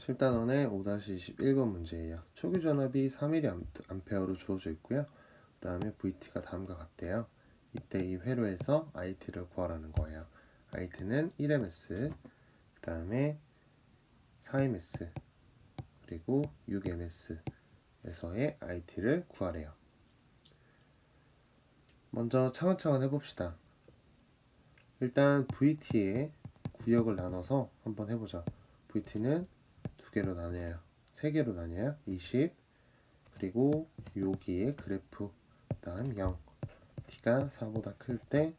7단원의 5-21번 문제예요. 초기 전압이 3mA로 주어져 있고요. 그 다음에 VT가 다음과 같대요. 이때 이 회로에서 IT를 구하라는 거예요. IT는 1ms, 그 다음에 4ms, 그리고 6ms에서의 IT를 구하래요. 먼저 차근차근 해봅시다. 일단 VT의 구역을 나눠서 한번 해보자. VT는 두 개로 나뉘어요. 세 개로 나뉘어요. 20 그리고 여기에 그래프. 다음 0 t가 4보다 클 때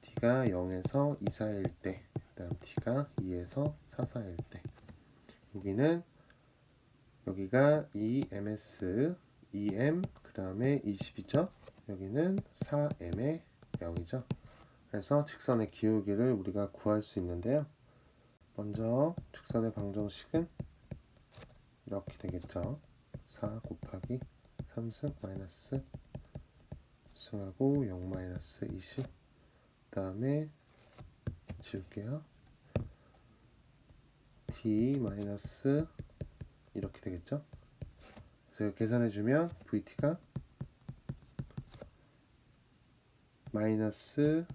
t가 0에서 2, 4일 때 다음 t가 2에서 4, 4일 때. 여기는 여기가 2ms 2m 그 다음에 20이죠? 여기는 4m의 0이죠? 그래서 직선의 기울기를 우리가 구할 수 있는데요 먼저 직선의 방정식은 이렇게 되겠죠. 4 곱하기 3승 마이너스 승하고 0 마이너스 20 다음에 지울게요. t 마이너스 이렇게 되겠죠. 그래서 계산해 주면 vt가 마이너스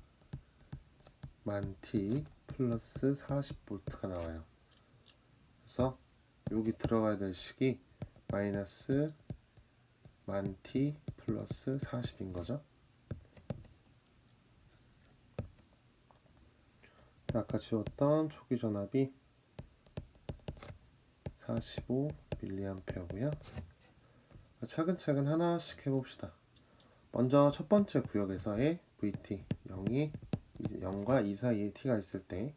만 t 플러스 40V가 나와요. 그래서 여기 들어가야 될 식이 마이너스 만 T 플러스 40인 거죠. 아까 지웠던 초기 전압이 45 밀리암페어고요. 차근차근 하나씩 해봅시다. 먼저 첫 번째 구역에서의 VT 0이 0과 2 사이에 t가 있을 때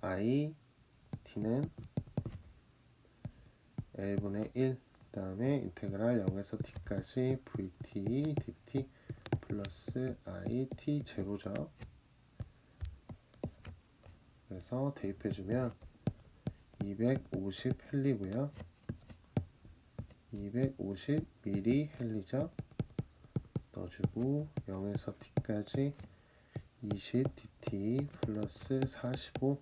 i t는 l분의 1 다음에 인테그랄 0에서 t까지 vt dt 플러스 i t 제로죠. 그래서 대입해주면 250 헬리고요. 250 미리 헬리죠. 넣어주고 0에서 t까지 20 dt 플러스 45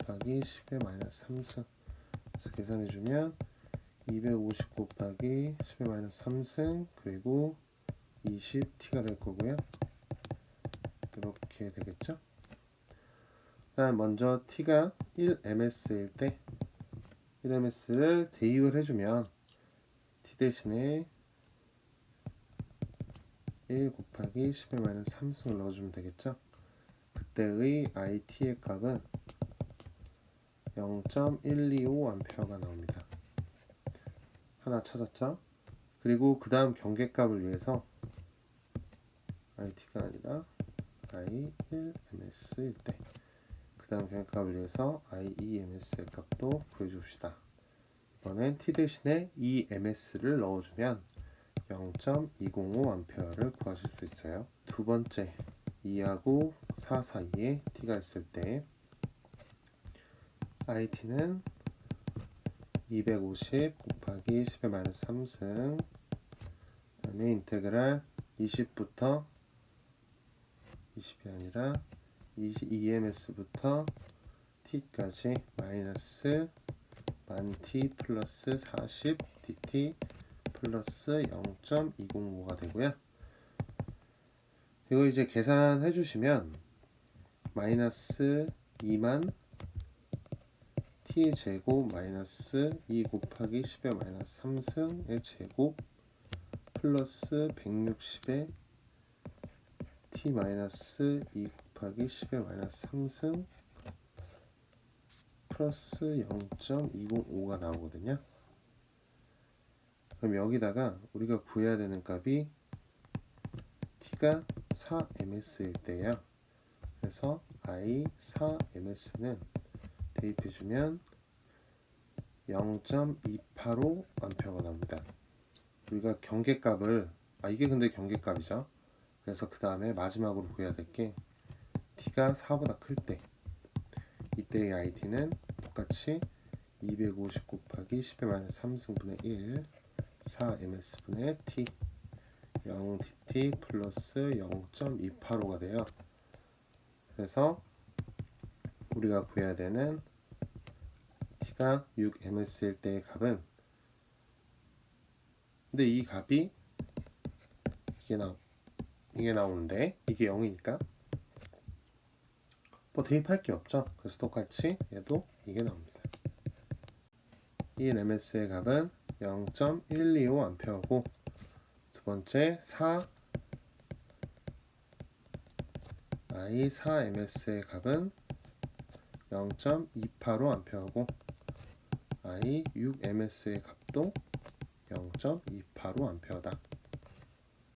곱하기 10의 마이너스 3승 그래서 계산해주면 250 곱하기 10의 마이너스 3승 그리고 20t가 될 거고요. 이렇게 되겠죠? 다음 먼저 t가 1ms일 때 1ms를 대입을 해주면 t 대신에 1 곱하기 10의 마이너스 3승을 넣어주면 되겠죠 그때의 IT의 값은 0.125A가 나옵니다. 하나 찾았죠? 그리고 그 다음 경계값을 위해서 IT가 아니라 I1MS일 때 그 다음 경계값을 위해서 I2MS의 값도 구해줍시다. 이번엔 T 대신에 2MS를 넣어주면 0.205A를 구하실 수 있어요. 두 번째 2하고 4 사이에 t가 있을 때 it는 250 곱하기 10의 마이너스 3승 그다음에 인테그랄 20부터 20이 아니라 2ms부터 t까지 마이너스 만 t 플러스 40 dt 플러스 0.205가 되고요. 이거 이제 계산해 주시면 마이너스 2만 t 제곱 마이너스 2 곱하기 10의 마이너스 3승의 제곱 플러스 160의 t 마이너스 2 곱하기 10의 마이너스 3승 플러스 0.205가 나오거든요. 그럼 여기다가 우리가 구해야 되는 값이 t가 4ms일 때요. 그래서 i 4ms는 대입해주면 0.285 암페어가 나옵니다. 우리가 경계값을 아 이게 근데 경계값이죠. 그래서 그 다음에 마지막으로 구해야 될 게 t가 4보다 클 때 이때의 it는 똑같이 250 곱하기 10의 마이너스 3승분의 1 4ms분의 t 0dt 플러스 0.285가 돼요. 그래서 우리가 구해야 되는 T가 6ms일 때의 값은 근데 이 값이 이게 나 이게 나오는데 이게 0이니까 뭐 대입할 게 없죠. 그래서 똑같이 얘도 이게 나옵니다. 이 ms의 값은 0.125A고 두 번째 4 i 4ms의 값은 0.285A고 i 6ms의 값도 0.285A다.